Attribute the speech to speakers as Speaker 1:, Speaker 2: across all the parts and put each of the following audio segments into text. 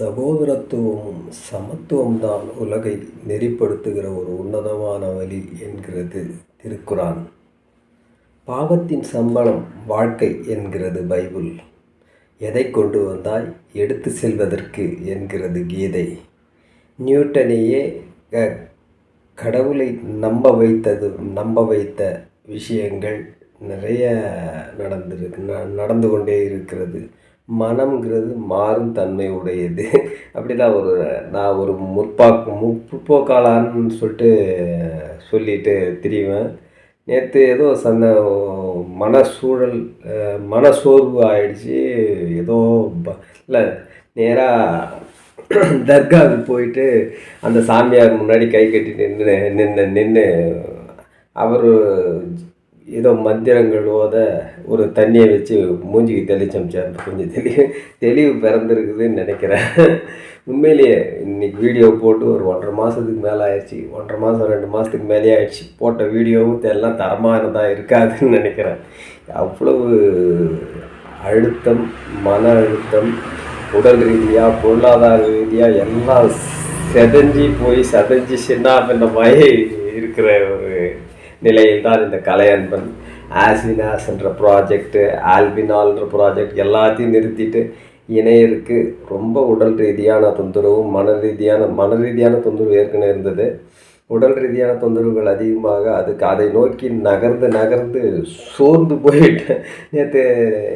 Speaker 1: சகோதரத்துவமும் சமத்துவம் தான் உலகை நெறிப்படுத்துகிற ஒரு உன்னதமான வழி என்கிறது திருக்குரான் பாவத்தின் சம்பளம் வாழ்க்கை என்கிறது பைபிள். எதை கொண்டு வந்தாய்? எடுத்து செல்வதற்கு என்கிறது கீதை. நியூட்டனையே க- கடவுளை நம்ப வைத்தது நம்ப வைத்த விஷயங்கள் நிறைய நடந்திருக்கு ந- நடந்து கொண்டே இருக்கிறது. மனம்ங்கிறது மாறும் தன்மை உடையது அப்படிலாம் ஒரு நான் ஒரு முற்போக்கு முற்போக்காளான்னு சொல்லிட்டு சொல்லிட்டு திரிவேன். நேற்று ஏதோ சந்த மனசூழல் மனசோர்வு ஆயிடுச்சு. ஏதோ இல்லை நேராக தர்காவுக்கு போயிட்டு அந்த சாமியார் முன்னாடி கை கட்டி நின்று நின்று நின்று அவர் ஏதோ மந்திரங்கள் ஓத ஒரு தண்ணியை வச்சு மூஞ்சிக்கு தெளிச்சமிச்சேன் கொஞ்சம் தெளிவு தெளிவு பிறந்திருக்குதுன்னு நினைக்கிறேன். உண்மையிலேயே இன்னைக்கு வீடியோ போட்டு ஒரு ஒன்றரை மாதத்துக்கு மேலே ஆயிடுச்சு. ஒன்றரை மாதம் ரெண்டு மாதத்துக்கு மேலே ஆயிடுச்சு. போட்ட வீடியோவும் எல்லாம் தரமானதாக இருக்காதுன்னு நினைக்கிறேன். அவ்வளவு அழுத்தம் மன அழுத்தம் உடல் ரீதியாக பொருளாதார ரீதியாக எல்லாம் செதஞ்சி போய் செதஞ்சி சின்ன பின்னமாயி இருக்கிற ஒரு நிலையில்தான் இந்த கலையன்பன் ஆசினாஸ்ன்ற ப்ராஜெக்ட்டு ஆல்பினால்ன்ற ப்ராஜெக்ட் எல்லாத்தையும் நிறுத்திட்டு இணையருக்கு ரொம்ப உடல் ரீதியான தொந்தரவும் மன ரீதியான மன ரீதியான தொந்தரவு ஏற்கனவே இருந்தது. உடல் ரீதியான தொந்தரவுகள் அதிகமாக அதுக்கு அதை நோக்கி நகர்ந்து நகர்ந்து சோர்ந்து போயிட்டேன் நேற்று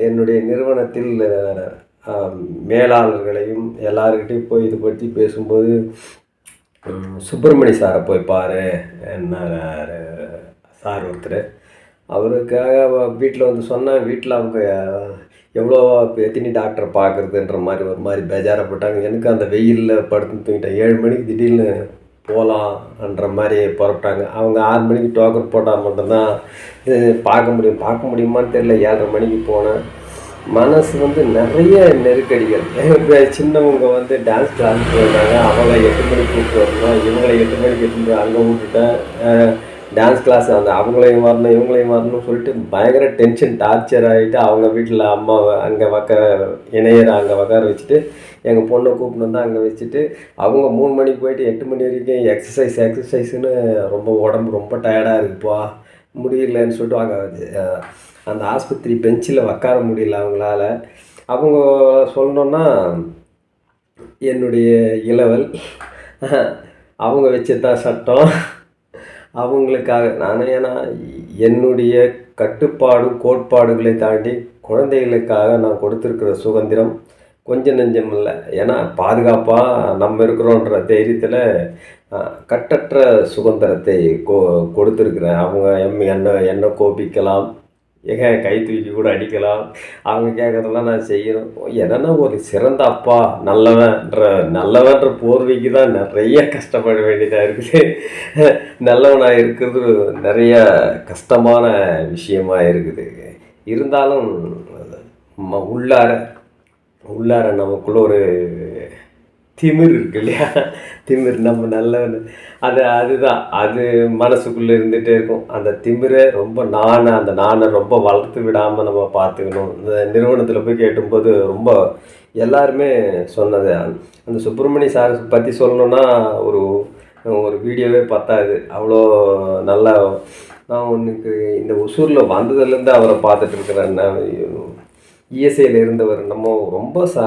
Speaker 1: என்னுடைய நிறுவனத்தில் மேலாளர்களையும் எல்லாருக்கிட்டையும் போய் இது பற்றி பேசும்போது சுப்பிரமணி சாரை போய் பாரு என்ன சார் ஒருத்தர் அவருக்காக வீட்டில் வந்து சொன்னால் வீட்டில் அவங்க எவ்வளோ எத்தனி டாக்டரை பார்க்குறதுன்ற மாதிரி ஒரு மாதிரி பேஜாரப்பட்டாங்க எனக்கு அந்த வெயிலில் படுத்து தூங்கிட்டேன். ஏழு மணிக்கு திடீர்னு போகலான்ற மாதிரி புறப்பட்டாங்க. அவங்க ஆறு மணிக்கு டோக்கன் போட்டால் மட்டும்தான் பார்க்க முடியும். பார்க்க முடியுமான்னு தெரியல. ஏழரை மணிக்கு போனேன். மனசு வந்து நிறைய நெருக்கடிகள். சின்னவங்க வந்து டான்ஸ் கிளாஸ் போயிருந்தாங்க அவங்கள எட்டு மணிக்கு கூப்பிட்டு வரணும். இவங்களை எட்டு மணிக்கு எட்டு அங்கே விட்டுட்டேன் டான்ஸ் கிளாஸ் அந்த அவங்களையும் வரணும் இவங்களையும் வரணும்னு சொல்லிட்டு பயங்கர டென்ஷன் டார்ச்சர் ஆகிட்டு அவங்க வீட்டில் அம்மாவை அங்கே வக்க இணையரை அங்கே உக்கார வச்சுட்டு எங்கள் பொண்ணை கூப்பிட்டு வந்து அங்கே வச்சுட்டு அவங்க மூணு மணிக்கு போயிட்டு எட்டு மணி வரைக்கும் எக்ஸசைஸ் எக்ஸசைஸ்னு ரொம்ப உடம்பு ரொம்ப டயர்டாக இருக்குப்பா முடியலன்னு சொல்லிட்டு அங்கே அந்த ஆஸ்பத்திரி பெஞ்சில் உக்கார முடியல அவங்களால. அவங்க சொல்லணுன்னா என்னுடைய இளவல் அவங்க வச்சதான் சட்டம். அவங்களுக்காக. நான் ஏன்னா என்னுடைய கட்டுப்பாடு கோட்பாடுகளை தாண்டி குழந்தைகளுக்காக நான் கொடுத்துருக்கிற சுதந்திரம் கொஞ்சம் நெஞ்சம் இல்லை. ஏன்னா பாதுகாப்பாக நம்ம இருக்கிறோன்ற தைரியத்தில் கட்டற்ற சுதந்திரத்தை கொ கொடுத்துருக்குறேன். அவங்க எம் என்ன என்ன கோபிக்கலாம். ஏங்க கை தூக்கி கூட அடிக்கலாம். அவங்க கேட்குறதெல்லாம் நான் செய்யணும். என்னன்னா ஒரு சிறந்த அப்பா நல்லவன்ற நல்லவன்ற போர்வைக்கு தான் நிறைய கஷ்டப்பட வேண்டியதாக இருக்குது. நல்லவனாக இருக்கிறது நிறைய கஷ்டமான விஷயமா இருக்குது. இருந்தாலும் ம- உள்ளார உள்ளார நமக்குள்ள ஒரு திமிர் இருக்கு இல்லையா திமிர் நம்ம நல்லவன். அது அதுதான். அது மனசுக்குள்ளே இருந்துகிட்டே இருக்கும். அந்த திமிரை ரொம்ப நானை அந்த நானை ரொம்ப வளர்த்து விடாமல் நம்ம பார்த்துக்கணும். இந்த நிறுவனத்தில் போய் கேட்டும்போது ரொம்ப எல்லாருமே சொன்னது. அந்த சுப்பிரமணிய சார் பற்றி சொல்லணுன்னா ஒரு ஒரு வீடியோவே பத்தாது. அவ்வளோ நல்லா நான் உனக்கு இந்த ஒசூரில் வந்ததுலேருந்து அவரை பார்த்துட்டு இருக்கிறேன். இஎஸ்ஐயில் இருந்தவர். நம்ம ரொம்ப சா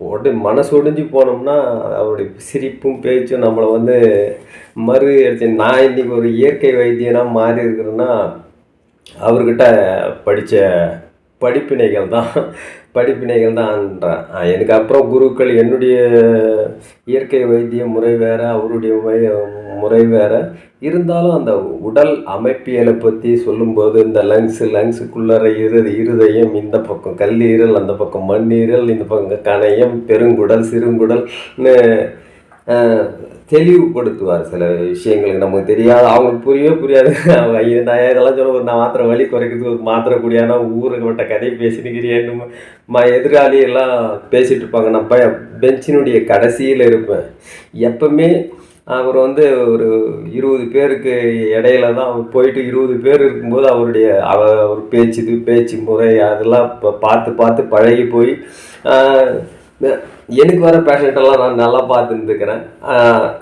Speaker 1: உடனே மனசு ஒடிஞ்சு போனோம்னா அவருடைய சிரிப்பும் பேச்சும் நம்மளை வந்து மறு எடுத்து நான் இன்றைக்கி ஒரு இயற்கை வைத்தியனாக மாறி இருக்கிறேன்னா அவர்கிட்ட படித்த படிப்பினைகள் தான் படிப்பினைகள் தான்ன்றேன் எனக்கு அப்புறம் குருக்கள் என்னுடைய இயற்கை வைத்திய முறை வேறு அவருடைய மை- முறை வேறு. இருந்தாலும் அந்த உடல் அமைப்பியலை பற்றி சொல்லும்போது இந்த லங்ஸு லங்ஸுக்குள்ளே இரு இருதயம் இந்த பக்கம் கல்லீரல் அந்த பக்கம் மண்ணீரல் இந்த பக்கம் கணையம் பெருங்குடல் சிறுங்குடல்னு தெளிவுபடுத்துவார் சில விஷயங்களுக்கு நமக்கு தெரியாது அவங்களுக்கு புரியவே புரியாது. அவங்க ஐயோ, நான் இதெல்லாம் சொல்ல ஒரு நான் மாத்திரை வழி குறைக்கிறதுக்கு ஒரு மாத்திரை குடியானா ஊருக்கு விட்ட கதையை பேசினுக்கிறேன்னு ம எதிராளி எல்லாம் பேசிட்டு இருப்பாங்க. நான் ப பெஞ்சினுடைய கடைசியில் இருப்பேன். எப்பவுமே அவர் வந்து ஒரு இருபது பேருக்கு இடையில தான் அவர் போயிட்டு இருபது பேர் இருக்கும்போது அவருடைய அவ அவர் பேச்சு இது பேச்சு முறை அதெல்லாம் இப்போ பார்த்து பார்த்து பழகி போய் எனக்கு வர பேஷண்ட்டெல்லாம் நான் நல்லா பார்த்துருந்துக்கிறேன்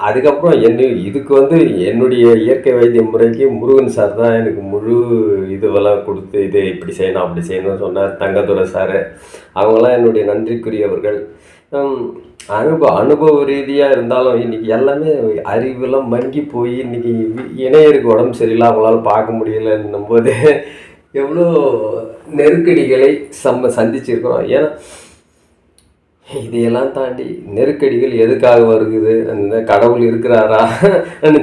Speaker 1: அதுக்கப்புறம் என்ன இதுக்கு வந்து என்னுடைய இயற்கை வைத்திய முறைக்கு முருகன் சார் தான் எனக்கு முழு இதுவெல்லாம் கொடுத்து இது இப்படி செய்யணும் அப்படி செய்யணும்னு சொன்னார். தங்கதுரை சார் அவங்களாம் என்னுடைய நன்றிக்குரியவர்கள். அனுபவ அனுபவ ரீதியாக இருந்தாலும் இன்னைக்கு எல்லாமே அறிவெல்லாம் மங்கி போய் இன்றைக்கி இணையருக்கு உடம்பு சரியில்லை அவங்களால பார்க்க முடியலன்னும் போது எவ்வளோ நெருக்கடிகளை சம்ம சந்திச்சிருக்கிறோம். ஏன்னா இதையெல்லாம் தாண்டி நெருக்கடிகள் எதுக்காக வருகுது? அந்த கடவுள் இருக்கிறாரா?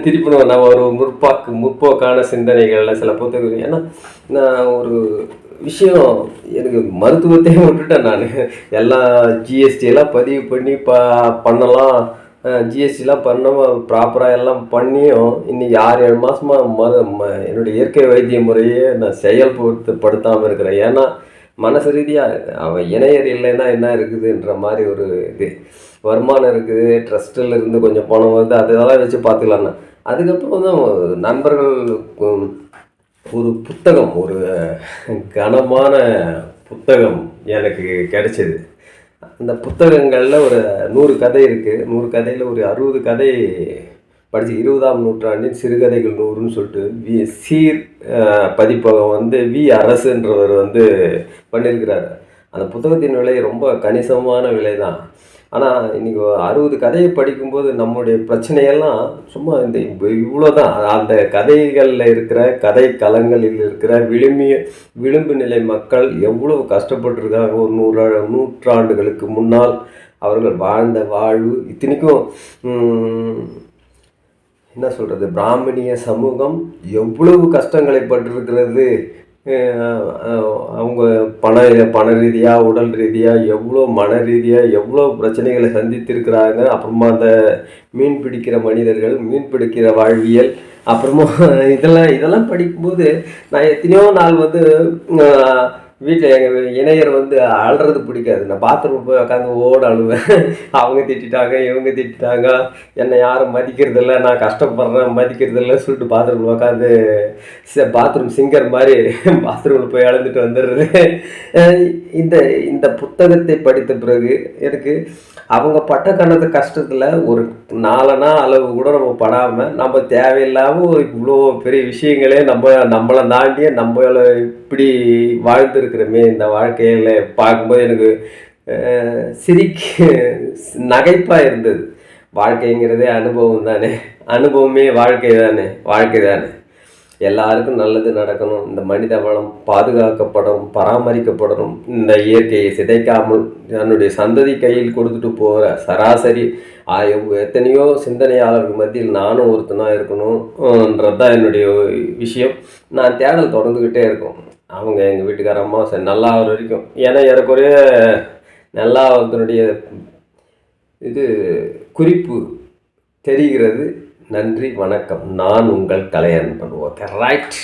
Speaker 1: திருப்பி நம்ம ஒரு முற்போக்கு முற்போக்கான சிந்தனைகளில் சில பொறுத்தவரைக்கும் ஏன்னா நான் ஒரு விஷயம் எனக்கு மருத்துவத்தையும் விட்டுட்டேன் நான். எல்லாம் ஜிஎஸ்டியெல்லாம் பதிவு பண்ணி ப பண்ணலாம். ஜிஎஸ்டிலாம் பண்ணாமல் ப்ராப்பராக எல்லாம் பண்ணியும் இன்னைக்கு ஆறு ஏழு மாதமாக மரு ம என்னுடைய இயற்கை வைத்திய முறையே நான் செயல்படுத்த படுத்தாமல் இருக்கிறேன். ஏன்னா மனசு ரீதியாக அவன் இணையர் இல்லைன்னா என்ன இருக்குதுன்ற மாதிரி ஒரு இது. வருமானம் இருக்குது ட்ரஸ்ட்டில் இருந்து கொஞ்சம் பணம் வருது அதெல்லாம் வச்சு பார்த்துக்கலாம்னா. அதுக்கப்புறம் தான் நண்பர்கள் ஒரு புத்தகம் ஒரு கனமான புத்தகம் எனக்கு கிடைச்சது. அந்த புத்தகங்களில் ஒரு நூறு கதை இருக்குது நூறு கதையில் ஒரு அறுபது கதை படித்து இருபதாம் நூற்றாண்டின் சிறுகதைகள் நூறுன்னு சொல்லிட்டு வி. சீர் பதிப்பகம் வந்து வி. அரசுன்றவர் வந்து பண்ணியிருக்கிறாரு. அந்த புத்தகத்தின் விலை ரொம்ப கணிசமான விலை தான் ஆனால் இன்றைக்கி அறுபது கதையை படிக்கும்போது நம்முடைய பிரச்சனையெல்லாம் சும்மா இந்த இவ்வளோ தான் அந்த கதைகளில் இருக்கிற கதை கலங்களில் இருக்கிற விளிம்பிய விளிம்பு நிலை மக்கள் எவ்வளவு கஷ்டப்பட்டுருக்காங்க. ஒரு நூறா நூற்றாண்டுகளுக்கு முன்னால் அவர்கள் வாழ்ந்த வாழ்வு இத்தனைக்கும் என்ன சொல்கிறது பிராமணிய சமூகம் எவ்வளவு கஷ்டங்களை பட்டிருக்கிறது? அவங்க பண பண ரீதியாக உடல் ரீதியாக எவ்வளோ மன ரீதியாக எவ்வளோ பிரச்சனைகளை சந்தித்திருக்கிறாங்க? அப்புறமா அந்த மீன் பிடிக்கிற மனிதர்கள் மீன் பிடிக்கிற வாழ்வியல் அப்புறமா இதெல்லாம் இதெல்லாம் படிக்கும்போது நான் எத்தனையோ நாள் வந்து வீட்டில் எங்கள் இணையர் வந்து அழுறது பிடிக்காது. நான் பாத்ரூம் போய் உட்காந்து ஓட அழுவேன். அவங்க திட்டிட்டாங்க இவங்க திட்டாங்க என்னை யாரும் மதிக்கிறதில்ல. நான் கஷ்டப்படுறேன் மதிக்கிறதில்ல சொல்லிட்டு பாத்ரூமில் உட்காந்து பாத்ரூம் சிங்கர் மாதிரி பாத்ரூமில் போய் அழுந்துட்டு வந்துடுறது. இந்த இந்த புத்தகத்தை படித்த பிறகு எனக்கு அவங்க பட்ட கணத்து கஷ்டத்தில் ஒரு நாலனா அளவு கூட நம்ம படாமல் நம்ம தேவையில்லாமல் ஒரு இவ்வளோ பெரிய விஷயங்களே நம்ம நம்மளை தாண்டியே நம்மளை இப்படி வாழ்ந்துருக்கு இருக்கிறோமே இந்த வாழ்க்கையில் பார்க்கும்போது எனக்கு சிரிக்க நகைப்பாக இருந்தது. வாழ்க்கைங்கிறதே அனுபவம் தானே. அனுபவமே வாழ்க்கை தானே வாழ்க்கை தானே. எல்லாருக்கும் நல்லது நடக்கணும். இந்த மனித வளம் பாதுகாக்கப்படணும் பராமரிக்கப்படணும். இந்த இயற்கையை சிதைக்காமல் தன்னுடைய சந்ததி கையில் கொடுத்துட்டு போகிற சராசரி ஆ- எத்தனையோ சிந்தனையாளர்கள் மத்தியில் நானும் ஒருத்தனாக இருக்கணும்ன்றது தான் என்னுடைய விஷயம். நான் தேடல் தொடர்ந்துக்கிட்டே இருக்கும். அவங்க எங்கள் வீட்டுக்கார அம்மா சரி நல்லா ஆகிற வரைக்கும். ஏன்னா ஏறக்குறைய நல்லா அதனுடைய இது குறிப்பு தெரிகிறது. நன்றி வணக்கம். நான் உங்கள் கலையன்பன். Okay right